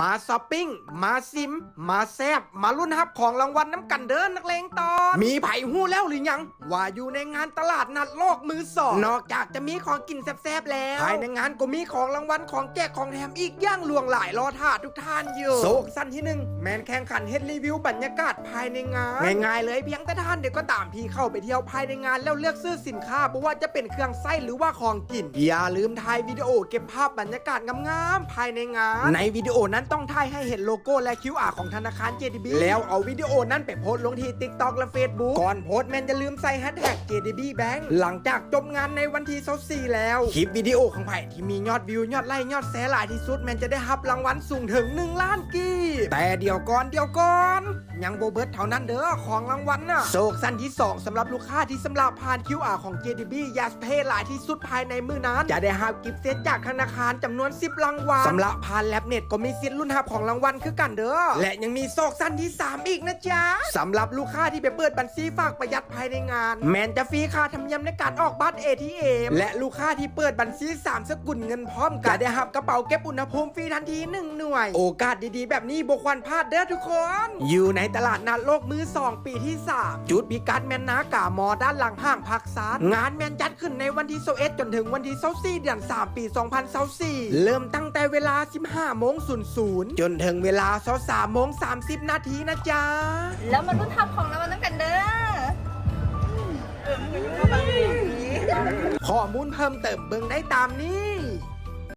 มาช้อปปิ้ง มาซิม มาแซบ มาลุ้นฮับของรางวัลน้ำกันเดินนักเลงตอน มีไผ่หู้แล้วหรือยัง ว่าอยู่ในงานตลาดนัดโลกมือสอง นอกจากจะมีของกินแซ่บๆแล้ว ภายในงานก็มีของรางวัลของแจกของแถมอีกอย่างหลวงหลายรอท่าทุกท่านอยู่โศกสั้นที่หนึ่งแมนแข่งขันเฮ็ดรีวิวบรรยากาศภายในงาน ง่ายๆเลยเพียงแต่ท่านเดี๋ยวก็ตามพี่เข้าไปเที่ยวภายในงานแล้วเลือกซื้อสินค้าไม่ว่าจะเป็นเครื่องไส้หรือว่าของกิน อย่าลืมถ่ายวิดีโอเก็บภาพบรรยากาศงามๆภายในงาน ในวิดีโอนั้นต้องถ่ายให้เห็นโลโก้และ QR ของธนาคาร JDB แล้วเอาวิดีโอนั้นไปโพสลงที่ TikTok และ Facebook ก่อนโพสแมนจะลืมใส่แฮชแท็ก JDB Bank หลังจากจบงานในวันที่24แล้ว คลิปวิดีโอของไผ่ที่มียอดวิวยอดไลค์ยอดแชร์หลายที่สุดแมนจะได้รับรางวัลสูงถึง 1 ล้านกีบแต่เดี๋ยวก่อนเดี๋ยวก่อน ยังโบเบิร์ตเท่านั้นเด้อของรางวัลน่ะโศกสั้นที่ 2สำหรับลูกค้าที่สำหรับผ่าน QR ของ JDB ยาสเพหลายที่สุดภายในมือนั้น จะได้รับกิฟต์เซตจากธนาคารจำนวน 10 รางวัลสำหรับผ่านแลบเน็ตก็มีสิทธิ์ลุ้นรับของรางวัลคือกันเด้อ และยังมีโศกสั้นที่ 3 อีกนะจ๊ะสำหรับลูกค้าที่ไปเปิดบัญชีฝากประหยัดภายในงาน แมนจะฟรีค่าธรรมเนียมในการออกบัตร ATM และลูกค้าที่เปิดบัญชี 3 สกุลเงินพร้อมกันจะได้รับกระเป๋าเก็บอุณหภูมิฟรีทันทีหนึ่งหน่วย โอกาสดีๆ แบบนี้บกวันพลาดเด้อทุกคน อยู่ในตลาดนัดโลกมือ 2 ปีที่ 3 จุดพิกัดแมนนากามอด้านหลังห้างพักซานงานแมนจัดขึ้นในวันที่21จนถึงวันที่24เดือน3 ปี 2024เริ่มตั้งแต่เวลา 15โมง00จนถึงเวลา23โมง30นาทีนะจ๊ะ แล้วมารุ่นทำของรางวัลน้ำกันเด้อข้อมูลเพิ่มเติมเบิ่งได้ตามนี้